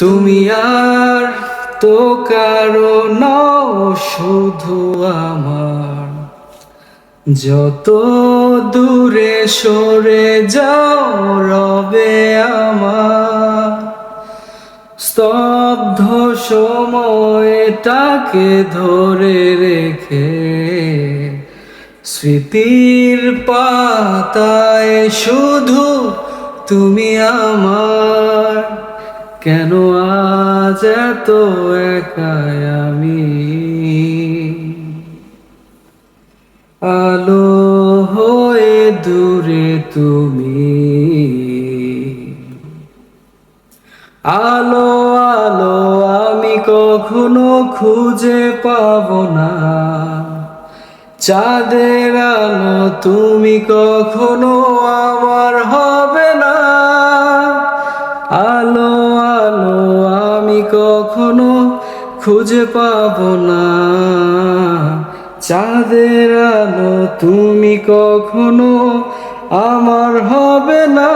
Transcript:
তুমি আর তো কারও নও, শুধু আমার। যত দূরে সরে যাও, রবে আমার। স্তব্ধ সময়টাকে ধরে রেখে স্মৃতির পাতায় শুধু তুমি আমার। কেন আজ এত একাই আমি? আলো হয়ে দূরে তুমি। আলো আলো আমি কখনো খুঁজে পাব না। চাঁদের আলো তুমি কখনো আমার হবে না। আলো কখনো খুঁজে পাব না। চাঁদের আলো তুমি কখনো আমার হবে না।